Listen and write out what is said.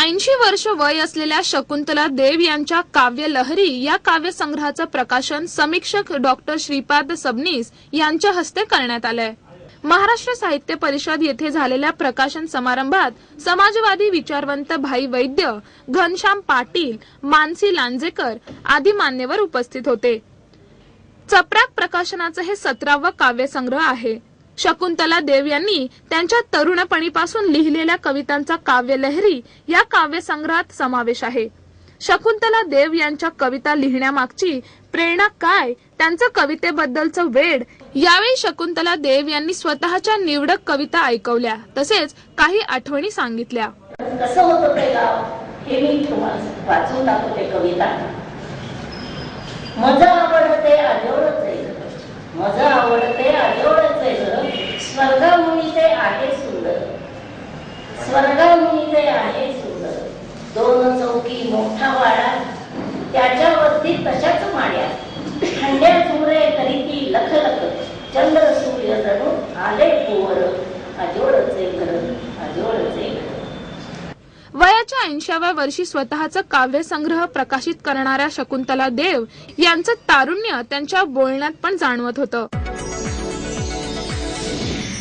ऐंशी वर्ष वय असलेल्या शकुंतला देव यांच्या काव्य लहरी या काव्यसंग्रहाचं प्रकाशन समीक्षक डॉक्टर श्रीपाद सबनीस यांच्या हस्ते करण्यात आलंय. महाराष्ट्र साहित्य परिषद येथे झालेल्या प्रकाशन समारंभात समाजवादी विचारवंत भाई वैद्य घनश्याम पाटील मानसी लांजेकर आदी मान्यवर उपस्थित होते. चपराक प्रकाशनाचं हे सतरावं काव्यसंग्रह आहे. शकुंतला देव यांनी त्यांच्या तरुणपणीपासून लिहिलेल्या कवितांचा काव्यलहरी या काव्यसंग्रहात समावेश आहे. शकुंतला देव यांच्या कविता लिहिण्यामागची प्रेरणा काय त्यांचं कवितेबद्दलचं वेड यावेळी शकुंतला देव यांनी स्वतःच्या निवडक कविता ऐकवल्या तसेच काही आठवणी सांगितल्या. कसं होतं ते गाव हे मी तुम्हाला वाचून दाखवते कविता. मजा आवडते आजोळच आहे घर. स्वर्गमुनीचे आहे सुंदर. स्वर्गमुनीचे आहे सुंदर. दोन चौकी मोठा वाडा त्याच्यावरती तशाच माड्या. खंड्या चुमरे तरी ती लख लख चंद्र सूर्य जणू आले पोवर आजोळचे घर आजोळचे घर. वयाच्या ऐंशाव्या वर्षी स्वतःचं काव्यसंग्रह प्रकाशित करणाऱ्या शकुंतला देव यांचं तारुण्य त्यांच्या बोलण्यात पण जाणवत होतं.